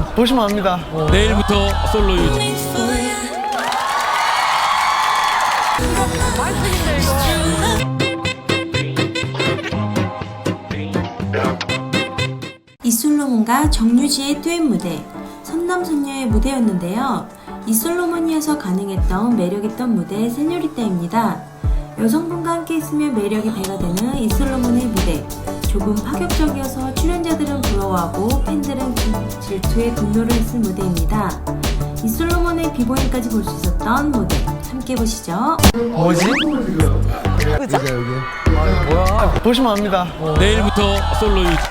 보시면 압니다. 내일부터 솔로 유지. 이솔로몬과 정유지의 듀엣 무대, 선남선녀의 무대였는데요. 이솔로몬이어서 가능했던 매력있던 무대 세뇨리따입니다. 여성분과 함께 있으면 매력이 배가 되는 이솔로몬의 무대. 조금 파격적이어서 출연자들은 부러워하고 팬들은 그 질투의 분노를 했을 무대입니다. 이솔로몬의 비보잉까지 볼 수 있었던 무대. 함께 보시죠. 뭐지? 보시면 압니다. 내일부터 솔로 유지.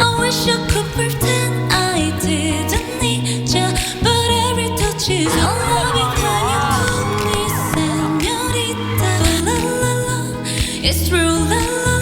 I wish I It's true, the law.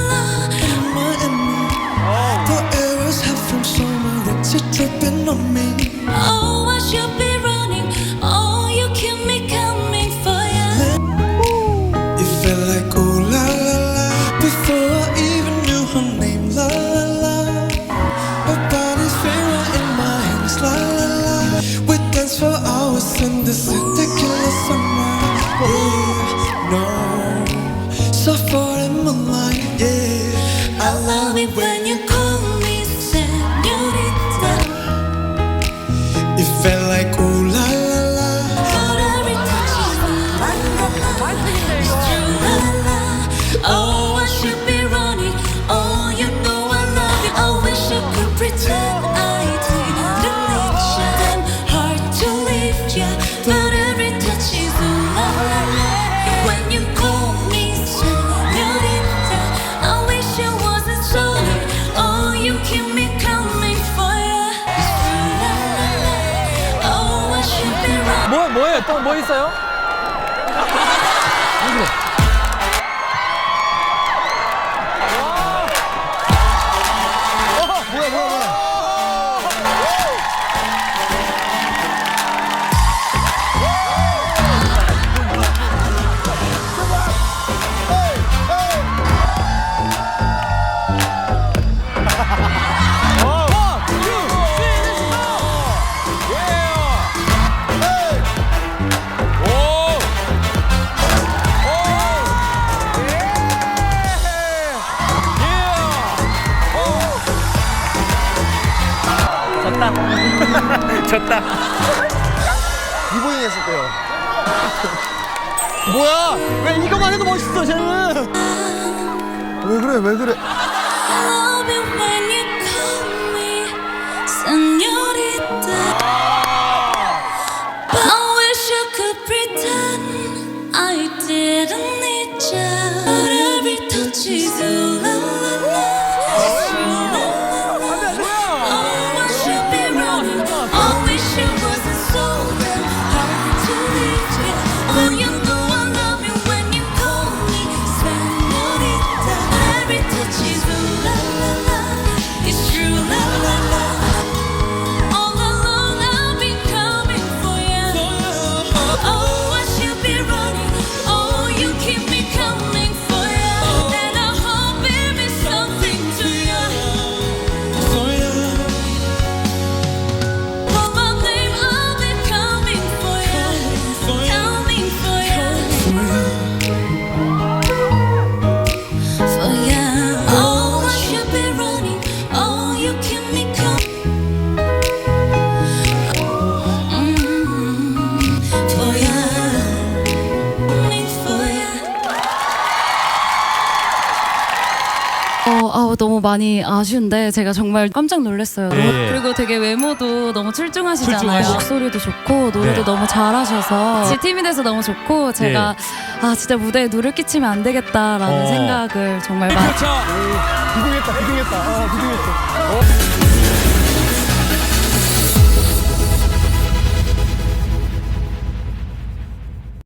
뭐 뭐예요? 또 뭐 있어요? 졌다. 비보잉 했을 때요. 뭐야? 왜 이거만 해도 멋있어, 쟤는? 왜 그래, 왜 그래? love it when you call me señorita. But I wish I could pretend I didn't need you. 어, 아, 너무 많이 아쉬운데 제가 정말 깜짝 놀랐어요. 네. 너무- 그리고 되게 외모도 너무 출중하시잖아요. 출중하시- 목소리도 좋고 노래도 네. 너무 잘하셔서 제 팀이 돼서 너무 좋고 제가 아 진짜 무대에 누를 끼치면 안 되겠다라는 어. 생각을 정말 많이 자, 비등했다, 비등했다. 아, 비등했어.